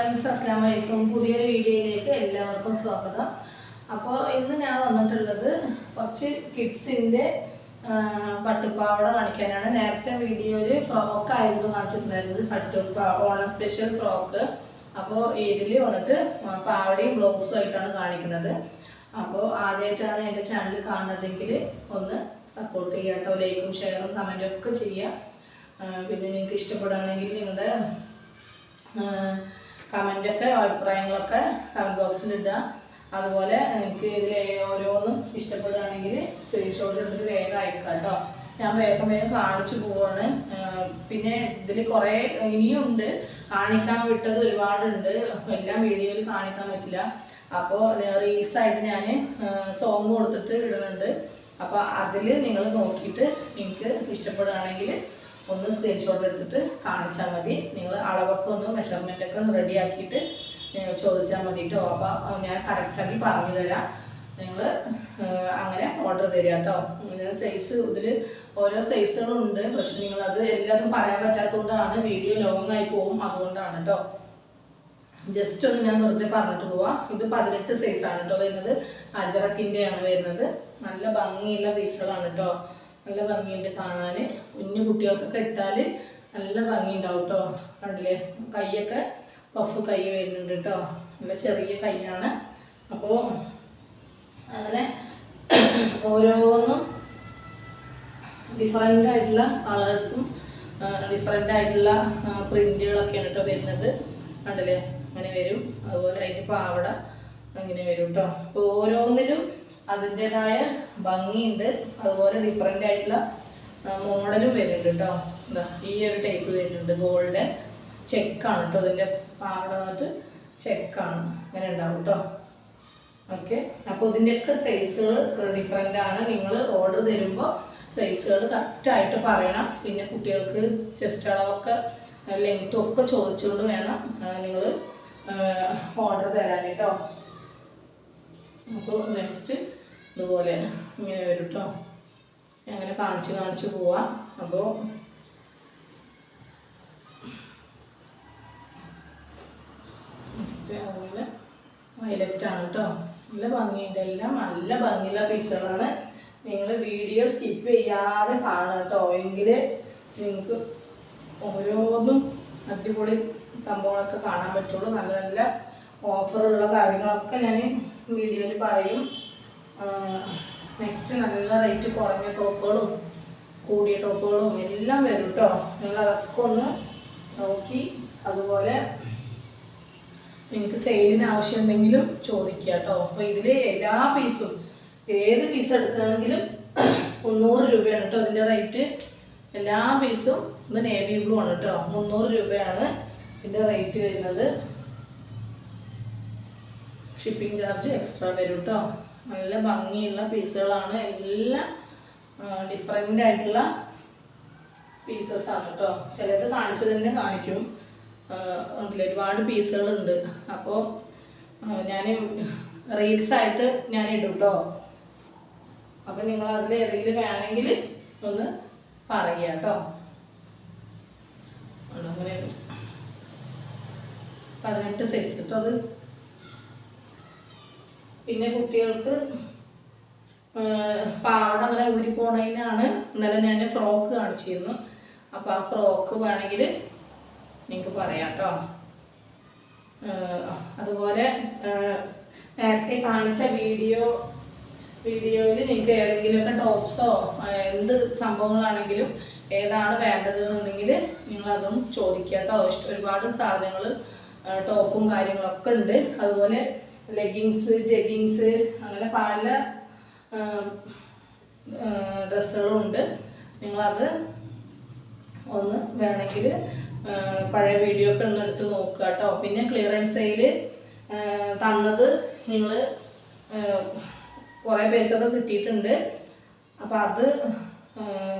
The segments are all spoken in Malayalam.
അസ്സാം വലൈക്കും പുതിയൊരു വീഡിയോയിലേക്ക് എല്ലാവർക്കും സ്വാഗതം. അപ്പോൾ ഇന്ന് ഞാൻ വന്നിട്ടുള്ളത് കുറച്ച് കിഡ്സിന്റെ പട്ടുപ്പാവട കാണിക്കാനാണ്. നേരത്തെ വീഡിയോയിൽ ഫ്രോക്ക് ആയിരുന്നു കാണിച്ചിട്ടുണ്ടായിരുന്നത്. പട്ടുപ്പാ ഓണ സ്പെഷ്യൽ ഫ്രോക്ക്. അപ്പോൾ ഇതിൽ വന്നിട്ട് പാവടയും ബ്ലൗസും ആയിട്ടാണ് കാണിക്കുന്നത്. അപ്പോൾ ആദ്യമായിട്ടാണ് എന്റെ ചാനൽ കാണുന്നതെങ്കിൽ ഒന്ന് സപ്പോർട്ട് ചെയ്യുക കേട്ടോ. ലൈക്കും ഷെയറും കമന്റും ഒക്കെ ചെയ്യുക. പിന്നെ നിങ്ങൾക്ക് ഇഷ്ടപ്പെടുകയാണെങ്കിൽ നിങ്ങളുടെ കമന്റൊക്കെ അഭിപ്രായങ്ങളൊക്കെ കമന്റ് ബോക്സിൽ ഇടുക അതുപോലെ എനിക്ക് ഇതിൽ ഓരോന്നും ഇഷ്ടപ്പെടുകയാണെങ്കിൽ സ്ക്രീൻഷോട്ട് എടുത്തിട്ട് വേഗം അയക്കാം കേട്ടോ ഞാൻ വേഗം വേഗം കാണിച്ചു പോവാണ്. പിന്നെ ഇതിൽ കുറേ ഇനിയുണ്ട്. കാണിക്കാൻ വിട്ടത് ഒരുപാടുണ്ട്. എല്ലാം വീഡിയോയിൽ കാണിക്കാൻ പറ്റില്ല. അപ്പോൾ റീൽസായിട്ട് ഞാൻ സോങ് കൊടുത്തിട്ട് ഇടുന്നുണ്ട്. അപ്പോൾ അതിൽ നിങ്ങൾ നോക്കിയിട്ട് നിങ്ങൾക്ക് ഇഷ്ടപ്പെടുകയാണെങ്കിൽ ഒന്ന് സ്ക്രീൻഷോട്ട് എടുത്തിട്ട് കാണിച്ചാൽ മതി. നിങ്ങൾ അളവൊക്കെ ഒന്ന് മെഷർമെന്റ് ഒക്കെ ഒന്ന് റെഡി ആക്കിയിട്ട് ചോദിച്ചാൽ മതി കേട്ടോ അപ്പോൾ ഞാൻ കറക്റ്റാക്കി പറഞ്ഞു തരാം. നിങ്ങൾ അങ്ങനെ ഓർഡർ തരിക കേട്ടോ സൈസ് ഇതിൽ ഓരോ സൈസുകളുണ്ട് പക്ഷെ അത് എല്ലാതും പറയാൻ പറ്റാത്തതുകൊണ്ടാണ് വീഡിയോ ലോങ് ആയി പോകും. അതുകൊണ്ടാണ് കേട്ടോ ജസ്റ്റ് ഒന്ന് ഞാൻ വെറുതെ പറഞ്ഞിട്ട് പോവാം. ഇത് പതിനെട്ട് സൈസാണ് കേട്ടോ വരുന്നത്. അജറക്കിന്റെ ആണ് വരുന്നത്. നല്ല ഭംഗിയുള്ള പീസുകളാണ് കേട്ടോ നല്ല ഭംഗിയുണ്ട് കാണാൻ കുഞ്ഞു കുട്ടികൾക്കൊക്കെ ഇട്ടാൽ നല്ല ഭംഗി ഉണ്ടാവും കേട്ടോ കണ്ടില്ലേ? കൈയൊക്കെ പഫ് കൈ വരുന്നുണ്ട് കേട്ടോ നല്ല ചെറിയ കൈയാണ്. അപ്പോൾ അങ്ങനെ ഓരോന്നും ഡിഫറെന്റ് ആയിട്ടുള്ള കളേഴ്സും ഡിഫറെന്റ് ആയിട്ടുള്ള പ്രിന്റുകളൊക്കെയാണ് കേട്ടോ വരുന്നത്. കണ്ടില്ലേ? അങ്ങനെ വരും. അതുപോലെ അതിന്റെ പാവട അങ്ങനെ വരും കേട്ടോ അപ്പോൾ ഓരോന്നിലും അതിന്റെതായ ഭംഗിയുണ്ട്. അതുപോലെ ഡിഫറെന്റ് ആയിട്ടുള്ള മോഡലും വരുന്നുണ്ട് കേട്ടോ എന്താ ഈ ഒരു ടൈപ്പ് വരുന്നുണ്ട്. ഗോൾഡൻ ചെക്കാണ് കേട്ടോ അതിന്റെ പാവട വന്നിട്ട് ചെക്കാണ് അങ്ങനെ ഉണ്ടാവും കേട്ടോ ഓക്കെ അപ്പോൾ ഇതിന്റെയൊക്കെ സൈസുകൾ ഡിഫറെന്റ് ആണ്. നിങ്ങൾ ഓർഡർ തരുമ്പോൾ സൈസുകൾ കറക്റ്റായിട്ട് പറയണം. പിന്നെ കുട്ടികൾക്ക് ചെസ്റ്റ് അളവൊക്കെ ലെങ്ത്തും ഒക്കെ ചോദിച്ചുകൊണ്ട് വേണം നിങ്ങൾ ഓർഡർ തരാൻ കേട്ടോ അപ്പോൾ നെക്സ്റ്റ് ഇതുപോലെ ഇങ്ങനെ വരും കേട്ടോ അങ്ങനെ കാണിച്ച് കാണിച്ച് പോവാം. അപ്പോൾ അതുപോലെ വയലറ്റ് ആണ് കേട്ടോ നല്ല ഭംഗിയുണ്ട്. എല്ലാം നല്ല ഭംഗിയുള്ള പീസുകളാണ്. നിങ്ങൾ വീഡിയോ സ്കിപ്പ് ചെയ്യാതെ കാണുക കേട്ടോ എങ്കിൽ നിങ്ങൾക്ക് ഓരോന്നും അടിപൊളി സംഭവങ്ങളൊക്കെ കാണാൻ പറ്റുള്ളൂ. നല്ല നല്ല ഓഫറുള്ള കാര്യങ്ങളൊക്കെ ഞാൻ വീഡിയോയിൽ പറയും. നെക്സ്റ്റ് നല്ല റേറ്റ് കുറഞ്ഞ ടോപ്പുകളും കൂടിയ ടോപ്പുകളും എല്ലാം വരും കേട്ടോ നിങ്ങൾ അതൊക്കെ ഒന്ന് നോക്കി അതുപോലെ നിങ്ങൾക്ക് സെയിലിന് ആവശ്യമുണ്ടെങ്കിലും ചോദിക്കുക കേട്ടോ അപ്പോൾ ഇതിൽ എല്ലാ പീസും ഏത് പീസ് എടുക്കുകയാണെങ്കിലും മുന്നൂറ് രൂപയാണ് കേട്ടോ ഇതിന്റെ റേറ്റ് എല്ലാ പീസും ഇത് നേവി ബ്ലൂ ആണ് കേട്ടോ മുന്നൂറ് രൂപയാണ് ഇതിന്റെ റേറ്റ് വരുന്നത്. ഷിപ്പിംഗ് ചാർജ് എക്സ്ട്രാ വരും കേട്ടോ നല്ല ഭംഗിയുള്ള പീസുകളാണ്. എല്ലാം ഡിഫറെന്റ് ആയിട്ടുള്ള പീസസ് ആണ് കേട്ടോ ചിലത് കാണിച്ചത് തന്നെ കാണിക്കും. ഉണ്ടല്ലേ ഒരുപാട് പീസുകളുണ്ട്. അപ്പോൾ ഞാൻ റീൽസായിട്ട് ഞാൻ ഇടും കേട്ടോ അപ്പം നിങ്ങൾ അതിൽ ഏതെങ്കിലും വേണമെങ്കിൽ ഒന്ന് പറയുക കേട്ടോ പതിനെട്ട് സൈസ് കേട്ടോ അത്. പിന്നെ കുട്ടികൾക്ക് പാവട അങ്ങനെ ഊരി പോണതിനാണ് ഇന്നലെ ഞാൻ ഫ്രോക്ക് കാണിച്ചിരുന്നു. അപ്പോൾ ആ ഫ്രോക്ക് വേണമെങ്കിൽ നിങ്ങൾക്ക് പറയാം കേട്ടോ അതുപോലെ നേരത്തെ കാണിച്ച വീഡിയോ വീഡിയോയിൽ നിങ്ങൾക്ക് ഏതെങ്കിലുമൊക്കെ ടോപ്സോ എന്ത് സംഭവങ്ങളാണെങ്കിലും ഏതാണ് വേണ്ടതെന്നുണ്ടെങ്കിൽ നിങ്ങളതും ചോദിക്കുക കേട്ടോ ഒരുപാട് സാധനങ്ങൾ ടോപ്പും കാര്യങ്ങളൊക്കെ ഉണ്ട്. അതുപോലെ ലെഗിങ്സ് ജെഗിങ്സ് അങ്ങനെ പല ഡ്രസ്സുകളും ഉണ്ട് നിങ്ങളത് ഒന്ന് വേണമെങ്കിൽ പഴയ വീഡിയോ ഒക്കെ ഒന്ന് എടുത്ത് നോക്കുക കേട്ടോ. പിന്നെ ക്ലിയറൻസ് സെയിൽ തന്നത് നിങ്ങൾ കുറേ പേർക്കൊക്കെ കിട്ടിയിട്ടുണ്ട്. അപ്പോൾ അത്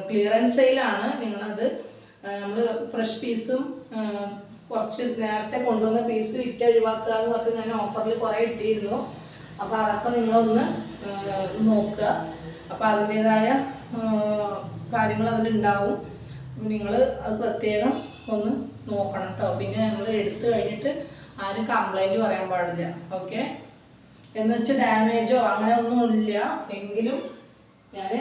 ക്ലിയറൻസ് സെയിലാണ് നിങ്ങളത് നമ്മൾ ഫ്രഷ് പീസും കുറച്ച് നേരത്തെ കൊണ്ടുവന്ന പീസ് വിറ്റ് ഒഴിവാക്കുക എന്ന് പറഞ്ഞ് ഞാൻ ഓഫറിൽ കുറേ ഇട്ടിരുന്നു. അപ്പോൾ അതൊക്കെ നിങ്ങളൊന്ന് നോക്കുക. അപ്പോൾ അതിന്റേതായ കാര്യങ്ങൾ അതിലുണ്ടാവും. നിങ്ങൾ അത് പ്രത്യേകം ഒന്ന് നോക്കണം കേട്ടോ പിന്നെ ഞങ്ങൾ എടുത്തു കഴിഞ്ഞിട്ട് ആരും കംപ്ലൈന്റ് പറയാൻ പാടില്ല. ഓക്കെ എന്ന് വെച്ച് ഡാമേജോ അങ്ങനെ ഒന്നും ഇല്ല. എങ്കിലും ഞാൻ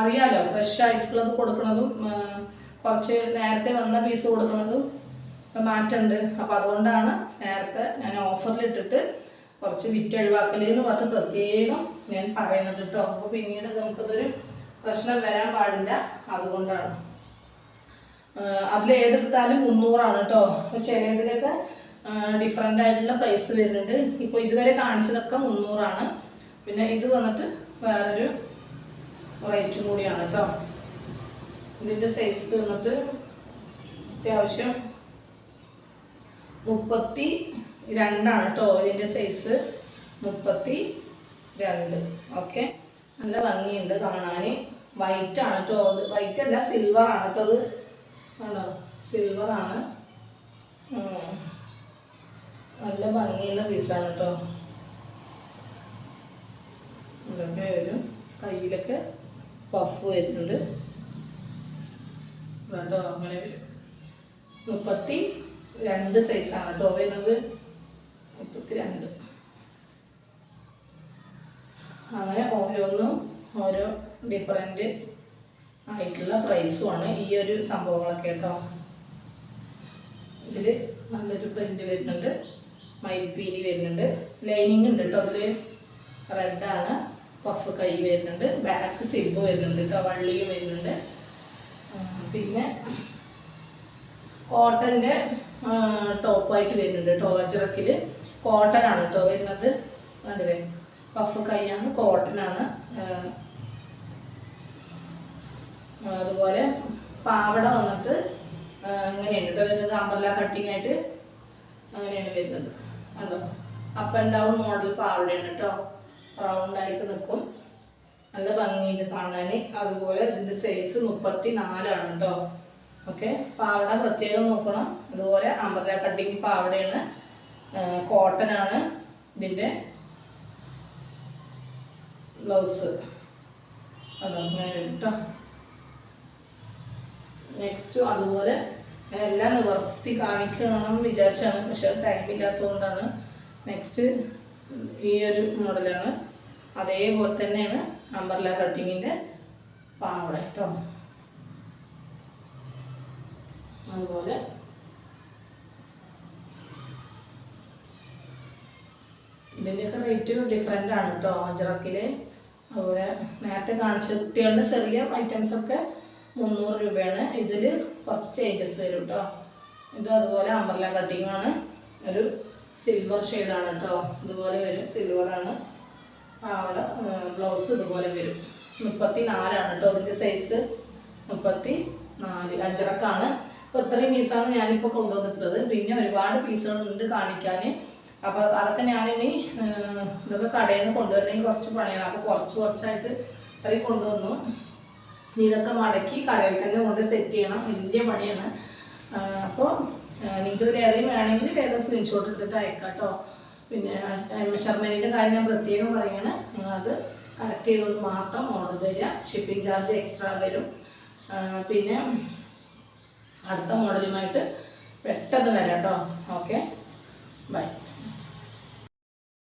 അറിയാലോ ഫ്രഷ് ആയിട്ടുള്ളത് കൊടുക്കണതും കുറച്ച് നേരത്തെ വന്ന പീസ് കൊടുക്കണതും മാറ്റമുണ്ട് അപ്പോൾ അതുകൊണ്ടാണ് നേരത്തെ ഞാൻ ഓഫറിലിട്ടിട്ട് കുറച്ച് വിറ്റൊഴിവാക്കൽ എന്ന് പറഞ്ഞ് പ്രത്യേകം ഞാൻ പറയുന്നത് കേട്ടോ അപ്പോൾ പിന്നീട് നമുക്കതൊരു പ്രശ്നം വരാൻ പാടില്ല. അതുകൊണ്ടാണ്. അതിൽ ഏതെടുത്താലും മുന്നൂറാണ് കേട്ടോ ചിലതിലൊക്കെ ഡിഫറെന്റ് ആയിട്ടുള്ള പ്രൈസ് വരുന്നുണ്ട്. ഇപ്പോൾ ഇതുവരെ കാണിച്ചതൊക്കെ മുന്നൂറാണ്. പിന്നെ ഇത് വന്നിട്ട് വേറൊരു റേറ്റും കൂടിയാണ് കേട്ടോ ഇതിന്റെ സൈസ് വന്നിട്ട് അത്യാവശ്യം മുപ്പത്തി രണ്ടാണ് കേട്ടോ ഇതിന്റെ സൈസ് മുപ്പത്തി രണ്ട്. ഓക്കെ നല്ല ഭംഗിയുണ്ട് കാണാൻ വൈറ്റ് ആണ് കേട്ടോ അത്. വൈറ്റ് അല്ല സിൽവർ ആണ് കേട്ടോ അത്. ആണോ? സിൽവർ ആണ്. നല്ല ഭംഗിയുള്ള പീസാണ് കേട്ടോ ഇതൊക്കെ വരും കയ്യിലൊക്കെ പഫ് വരുന്നുണ്ട്. കേട്ടോ അങ്ങനെ വരും. മുപ്പത്തി രണ്ട് സൈസാണ് കേട്ടോ വരുന്നത് മുപ്പത്തി രണ്ട്. അങ്ങനെ ഓരോന്നും ഓരോ ഡിഫറെന്റ് ആയിട്ടുള്ള പ്രൈസുമാണ് ഈ ഒരു സംഭവങ്ങളൊക്കെ കേട്ടോ. ഇതിൽ നല്ലൊരു പ്രിന്റ് വരുന്നുണ്ട്. മയിൽപ്പീലി വരുന്നുണ്ട്. ലൈനിങ് ഉണ്ട് കേട്ടോ അതിൽ റെഡാണ് പഫ് കൈ വരുന്നുണ്ട്. ബാക്ക് സിബ് വരുന്നുണ്ട് കേട്ടോ. വള്ളിയും വരുന്നുണ്ട്. പിന്നെ കോട്ടന്റെ ടോപ്പായിട്ട് വരുന്നുണ്ട് കേട്ടോ അജറക്കിൽ കോട്ടൺ ആണ് കേട്ടോ വരുന്നത്. കണ്ടില്ലേ? പഫ് കൈയാണ് കോട്ടൺ ആണ്. അതുപോലെ പാവട വന്നിട്ട് അങ്ങനെയാണ് കേട്ടോ വരുന്നത്. അമ്പർല കട്ടിങ് ആയിട്ട് അങ്ങനെയാണ് വരുന്നത്. കണ്ടോ? അപ്പ് ആൻഡ് ഡൗൺ മോഡൽ പാവടയാണ് കേട്ടോ. റൗണ്ട് ആയിട്ട് നിൽക്കും നല്ല ഭംഗിയുണ്ട് കാണാൻ അതുപോലെ ഇതിന്റെ സൈസ് മുപ്പത്തി നാലാണ് കേട്ടോ. ഓക്കെ. പാവട പ്രത്യേകം നോക്കണം. അതുപോലെ അമ്പല കട്ടിങ് പാവടയാണ്. കോട്ടൺ ആണ് ഇതിന്റെ ബ്ലൗസ് അതോ കേട്ടോ. നെക്സ്റ്റ് അതുപോലെ എല്ലാം നിവർത്തി കാണിക്കണം വിചാരിച്ചാണ്. പക്ഷെ ടൈം ഇല്ലാത്തതുകൊണ്ടാണ്. നെക്സ്റ്റ് ഈ ഒരു മോഡലാണ് അതേപോലെ തന്നെയാണ് അമ്പർല കട്ടിങ്ങിന്റെ പാവട കേട്ടോ. അതുപോലെ. ഇതിന്റെയൊക്കെ റേറ്റ് ഡിഫറെന്റ് ആണ് കേട്ടോ അജറക്കിൽ അതുപോലെ നേരത്തെ കാണിച്ച കുട്ടികളുടെ ചെറിയ ഐറ്റംസ് ഒക്കെ മുന്നൂറ് രൂപയാണ്. ഇതിൽ കുറച്ച് ചേഞ്ചസ് വരും കേട്ടോ ഇത് അതുപോലെ അമ്പർല കട്ടിങ് ആണ്. ഒരു സിൽവർ ഷെയ്ഡാണ് കേട്ടോ ഇതുപോലെ വരും സിൽവറാണ് അവിടെ ബ്ലൗസ് ഇതുപോലെ വരും. മുപ്പത്തി നാലാണ് കേട്ടോ ഇതിന്റെ സൈസ് മുപ്പത്തി നാല് അജറക്കാണ്. അപ്പോൾ ഇത്രയും പീസാണ് ഞാനിപ്പോൾ കൊണ്ടുവന്നിട്ടുള്ളത്. പിന്നെ ഒരുപാട് പീസുകളുണ്ട് കാണിക്കാൻ അപ്പോൾ അതൊക്കെ ഞാനിനി ഇതൊക്കെ കടയിൽ നിന്ന് കൊണ്ടുവരണമെങ്കിൽ കുറച്ച് പണിയാണ് അപ്പോൾ കുറച്ച് കുറച്ചായിട്ട് ഇത്രയും കൊണ്ടുവന്നു. ഇതൊക്കെ മടക്കി കടയിൽ തന്നെ കൊണ്ട് സെറ്റ് ചെയ്യണം. വലിയ പണിയാണ്. അപ്പോൾ നിങ്ങൾക്ക് ഇതിൽ ഏതെങ്കിലും വേണമെങ്കിൽ വേഗം സ്ക്രീൻഷോട്ട് എടുത്തിട്ട് അയക്കാം കേട്ടോ. പിന്നെ മെഷർമെന്റിന്റെ കാര്യം ഞാൻ പ്രത്യേകം പറയുകയാണ് അത് കറക്റ്റ് ചെയ്തുകൊണ്ട് മാത്രം ഓർഡർ തരിക. ഷിപ്പിംഗ് ചാർജ് എക്സ്ട്രാ വരും. പിന്നെ അടുത്ത മോഡലുമായിട്ട് പെട്ടെന്ന് വരാം കേട്ടോ ഓക്കെ ബൈ